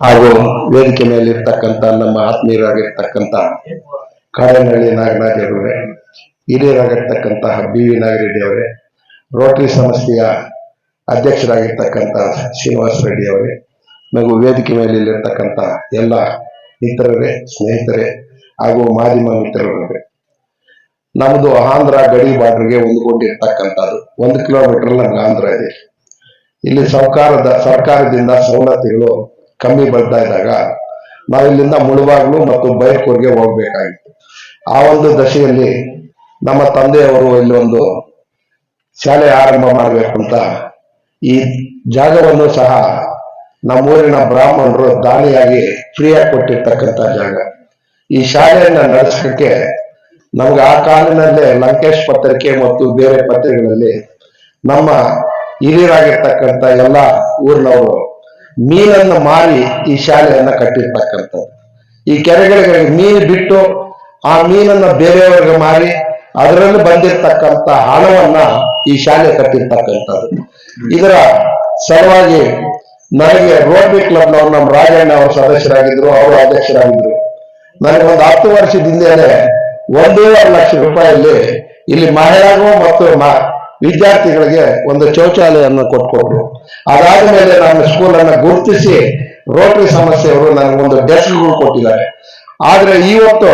ಹಾಗೂ ವೇದಿಕೆ ಮೇಲೆ ಇರ್ತಕ್ಕಂಥ ನಮ್ಮ ಆತ್ಮೀಯರಾಗಿರ್ತಕ್ಕಂಥ ಕಾಡನಹಳ್ಳಿ ನಾಗರಾಜ್ ಅವರೇ ಹಿರಿಯರಾಗಿರ್ತಕ್ಕಂತಹ ಬಿ ವಿ ನಾಗರೆಡ್ಡಿ ಅವರೇ, ರೋಟರಿ ಸಂಸ್ಥೆಯ ಅಧ್ಯಕ್ಷರಾಗಿರ್ತಕ್ಕಂಥ ಶ್ರೀನಿವಾಸ ರೆಡ್ಡಿ ಅವರೇ ನಗು ವೇದಿಕೆ ಮೇಲೆ ಇಲ್ಲಿರ್ತಕ್ಕಂಥ ಎಲ್ಲ ಮಿತ್ರರೇ, ಸ್ನೇಹಿತರೆ ಹಾಗೂ ಮಾಧ್ಯಮ ಮಿತ್ರರೇ ನಮ್ಮದು ಆಂಧ್ರ ಗಡಿ ಬಾರ್ಡರ್ಗೆ ಹೊಂದಿಕೊಂಡಿರ್ತಕ್ಕಂಥದ್ದು. ಒಂದು ಕಿಲೋಮೀಟರ್ ನಮ್ಗೆ ಆಂಧ್ರ ಇದೆ. ಇಲ್ಲಿ ಸರ್ಕಾರದ ಸರ್ಕಾರದಿಂದ ಸವಲತ್ತುಗಳು ಕಮ್ಮಿ ಬರ್ತಾ ಇದ್ದಾಗ ನಾವು ಇಲ್ಲಿಂದ ಮುಳುಬಾಗ್ಲು ಮತ್ತು ಬೈರ್ಕೂರ್ಗೆ ಹೋಗ್ಬೇಕಾಗಿತ್ತು. ಆ ಒಂದು ದಶೆಯಲ್ಲಿ ನಮ್ಮ ತಂದೆಯವರು ಇಲ್ಲಿ ಒಂದು ಶಾಲೆ ಆರಂಭ ಮಾಡಬೇಕು ಅಂತ ಈ ಜಾಗವನ್ನು ಸಹ ನಮ್ಮೂರಿನ ಬ್ರಾಹ್ಮಣರು ದಾನಿಯಾಗಿ ಫ್ರೀಯಾಗಿ ಕೊಟ್ಟಿರ್ತಕ್ಕಂಥ ಜಾಗ. ಈ ಶಾಲೆಯನ್ನ ನಡೆಸಲಿಕ್ಕೆ ನಮ್ಗೆ ಆ ಕಾಲಿನಲ್ಲೇ ಲಂಕೇಶ್ ಪತ್ರಿಕೆ ಮತ್ತು ಬೇರೆ ಪತ್ರಿಕೆಗಳಲ್ಲಿ ನಮ್ಮ ಹಿರಿಯರಾಗಿರ್ತಕ್ಕಂಥ ಎಲ್ಲ ಊರಿನವರು ಮೀನನ್ನು ಮಾರಿ ಈ ಶಾಲೆಯನ್ನ ಕಟ್ಟಿರ್ತಕ್ಕಂಥದ್ದು. ಈ ಕೆರೆಗಳಿಗೆ ಮೀನು ಬಿಟ್ಟು ಆ ಮೀನನ್ನ ಬೇರೆಯವರಿಗೆ ಮಾರಿ ಅದರಲ್ಲಿ ಬಂದಿರತಕ್ಕಂತ ಹಣವನ್ನ ಈ ಶಾಲೆ ಕಟ್ಟಿರ್ತಕ್ಕಂಥದ್ದು. ಇದರ ಸಲುವಾಗಿ ನನಗೆ ರೋಟರಿ ಕ್ಲಬ್ನವರು ನಮ್ಮ ರಾಜಣ್ಣ ಅವರು ಸದಸ್ಯರಾಗಿದ್ರು, ಅವರು ಅಧ್ಯಕ್ಷರಾಗಿದ್ರು. ನನಗೆ ಒಂದು ಹತ್ತು ವರ್ಷದಿಂದಲೇ ಒಂದೂವರೆ ಲಕ್ಷ ರೂಪಾಯಲ್ಲಿ ಇಲ್ಲಿ ಮಹಿಳೆಯರು ಮತ್ತು ವಿದ್ಯಾರ್ಥಿಗಳಿಗೆ ಒಂದು ಶೌಚಾಲಯವನ್ನು ಕೊಟ್ಕೊಟ್ರು ಅದಾದ ಮೇಲೆ ನಾನು ಸ್ಕೂಲ್ ಅನ್ನು ಗುರುತಿಸಿ ರೋಟರಿ ಸಮಸ್ಯೆಯವರು ನನಗೊಂದು ಡೆಸ್ಕ್ಗಳು ಕೊಟ್ಟಿದ್ದಾರೆ. ಆದ್ರೆ ಇವತ್ತು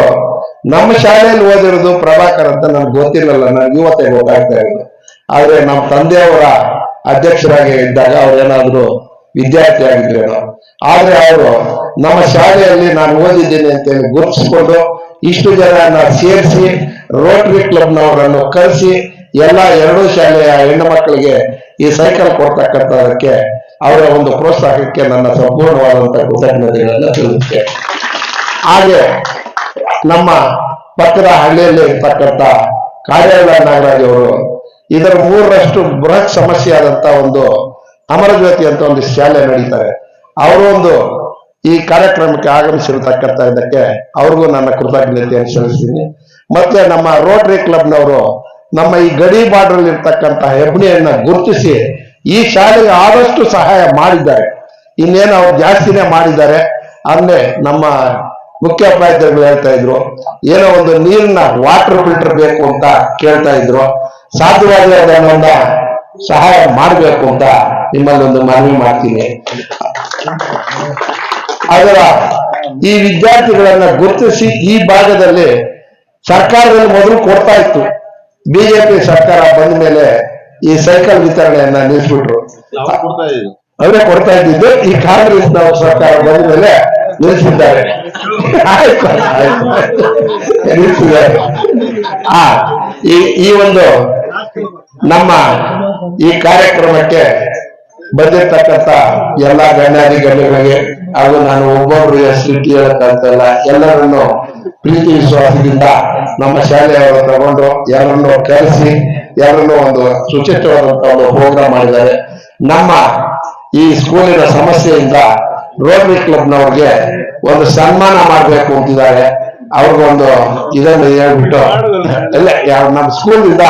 ನಮ್ಮ ಶಾಲೆಯಲ್ಲಿ ಓದಿರೋದು ಪ್ರಭಾಕರ್ ಅಂತ ನನ್ಗೆ ಗೊತ್ತಿರಲಿಲ್ಲ ನನ್ಗೆ ಇವತ್ತೇ ಗೊತ್ತಾಗ್ತಾ ಇರೋದು ಆದ್ರೆ ನಮ್ಮ ತಂದೆಯವರ ಅಧ್ಯಕ್ಷರಾಗಿ ಇದ್ದಾಗ ಅವ್ರೇನಾದ್ರು ವಿದ್ಯಾರ್ಥಿ ಆಗಿದ್ರೇನೋ. ಆದ್ರೆ ಅವರು ನಮ್ಮ ಶಾಲೆಯಲ್ಲಿ ನಾನು ಓದಿದ್ದೀನಿ ಅಂತೇಳಿ ಗುರುತಿಸ್ಕೊಂಡು ಇಷ್ಟು ಜನ ಸೇರಿಸಿ ರೋಟರಿ ಕ್ಲಬ್ನವರನ್ನು ಕರೆಸಿ ಎಲ್ಲ ಎರಡೂ ಶಾಲೆಯ ಹೆಣ್ಣು ಮಕ್ಕಳಿಗೆ ಈ ಸೈಕಲ್ ಕೊಡ್ತಕ್ಕಂಥದಕ್ಕೆ ಅವರ ಒಂದು ಪ್ರೋತ್ಸಾಹಕ್ಕೆ ನನ್ನ ಸಂಪೂರ್ಣವಾದಂತಹ ಕೃತಜ್ಞತೆಗಳನ್ನು ತಿಳಿಸುತ್ತೇನೆ. ಹಾಗೆ ನಮ್ಮ ಪಕ್ಕದ ಹಳ್ಳಿಯಲ್ಲಿ ಇರ್ತಕ್ಕಂಥ ಕಾರ್ಯಾಲಯ ನಾಗರಾಜ್ ಅವರು ಇದರ ಮೂರರಷ್ಟು ಬೃಹತ್ ಸಮಸ್ಯೆ ಆದಂತ ಒಂದು ಅಮರಜ್ಯೋತಿ ಅಂತ ಒಂದು ಶಾಲೆ ನಡೀತಾರೆ ಅವರು ಒಂದು ಈ ಕಾರ್ಯಕ್ರಮಕ್ಕೆ ಆಗಮಿಸಿರತಕ್ಕಂತ ಇದಕ್ಕೆ ಅವ್ರಿಗೂ ನನ್ನ ಕೃತಜ್ಞತೆಯನ್ನು ಸಲ್ಲಿಸ್ತೀನಿ. ಮತ್ತೆ ನಮ್ಮ ರೋಟರಿ ಕ್ಲಬ್ನವರು ನಮ್ಮ ಈ ಗಡಿ ಬಾರ್ಡರ್ ಇರ್ತಕ್ಕಂತಹ ಹೆಬ್ಬಣಿಯನ್ನ ಗುರುತಿಸಿ ಈ ಶಾಲೆಗೆ ಆದಷ್ಟು ಸಹಾಯ ಮಾಡಿದ್ದಾರೆ. ಇನ್ನೇನು ಅವ್ರು ಜಾಸ್ತಿನೇ ಮಾಡಿದ್ದಾರೆ. ಅಂದ್ರೆ ನಮ್ಮ ಮುಖ್ಯ ಉಪಾಧ್ಯಾಯರು ಹೇಳ್ತಾ ಇದ್ರು, ಏನೋ ಒಂದು ನೀರಿನ ವಾಟರ್ ಫಿಲ್ಟರ್ ಬೇಕು ಅಂತ ಕೇಳ್ತಾ ಇದ್ರು. ಸಾಧ್ಯವಾದರೆ ಅದನ್ನ ಸಹಾಯ ಮಾಡಬೇಕು ಅಂತ ನಿಮ್ಮಲ್ಲಿ ಒಂದು ಮನವಿ ಮಾಡ್ತೀನಿ. ಅದರ ಈ ವಿದ್ಯಾರ್ಥಿಗಳನ್ನ ಗುರುತಿಸಿ ಈ ಭಾಗದಲ್ಲಿ ಸರ್ಕಾರದಲ್ಲಿ ಮೊದಲು ಕೊಡ್ತಾ ಇತ್ತು. ಬಿಜೆಪಿ ಸರ್ಕಾರ ಬಂದ ಮೇಲೆ ಈ ಸೈಕಲ್ ವಿತರಣೆಯನ್ನ ಇದೀವಿ. ಅವರೇ ಕೊಡ್ತಾ ಇದ್ದಿದ್ದು ಈ ಕಾಂಗ್ರೆಸ್ ನಾವು ಸರ್ಕಾರ ಬಂದ ಮೇಲೆ ಆಯ್ತು. ಆ ಈ ಒಂದು ನಮ್ಮ ಈ ಕಾರ್ಯಕ್ರಮಕ್ಕೆ ಬಂದಿರ್ತಕ್ಕಂಥ ಎಲ್ಲ ಗಣ್ಯಗಳಿಗೆ ಹಾಗೂ ನಾನು ಒಬ್ಬೊಬ್ರು ಹೆಸರಿಟ್ಟು ಹೇಳಕ್ಕಂತಲ್ಲ ಎಲ್ಲರನ್ನು ಪ್ರೀತಿ ವಿಶ್ವಾಸದಿಂದ ನಮ್ಮ ಶಾಲೆಯವರು ತಗೊಂಡು ಯಾರನ್ನೋ ಕರೆಸಿ, ಯಾರನ್ನು ಒಂದು ಸುಚಿತ್ರವಾದಂತಹ ಒಂದು ಪ್ರೋಗ್ರಾಮ್ ಮಾಡಿದ್ದಾರೆ. ನಮ್ಮ ಈ ಸ್ಕೂಲಿನ ಸಮಸ್ಯೆಯಿಂದ ರೋಟರಿ ಕ್ಲಬ್ನವ್ರಿಗೆ ಒಂದು ಸನ್ಮಾನ ಮಾಡಬೇಕು ಅಂತಿದ್ದಾರೆ. ಅವ್ರಿಗೊಂದು ಇದನ್ನು ಹೇಳ್ಬಿಟ್ಟು ಯಾವ ನಮ್ಮ ಸ್ಕೂಲಿಂದ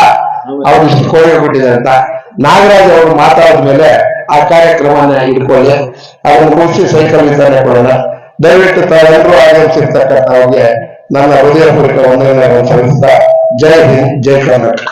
ಅವ್ರು ಇಷ್ಟು ಕೋಳಿ ಬಿಟ್ಟಿದ್ದಾರೆ ಅಂತ ನಾಗರಾಜ್ ಅವರು ಮಾತಾಡಿದ ಮೇಲೆ ಆ ಕಾರ್ಯಕ್ರಮನ ಇಟ್ಕೊಳ್ಳಿ. ಅದನ್ನು ಮುಗಿಸಿ ಸೈಕಲ್ ವಿತರಣೆ ಕೊಡೋಣ. ದಯವಿಟ್ಟು ತಾವೆಲ್ಲರೂ ಆಗಮಿಸಿರ್ತಕ್ಕಂಥವ್ರಿಗೆ ನನ್ನ ಹೃದಯಪೂರ್ವಕ ವಂದನೆಗಳನ್ನು ಸಲ್ಲಿಸ್ತಾ ಜೈ ಹಿಂದ್ ಜೈ ಕರ್ನಾಟಕ.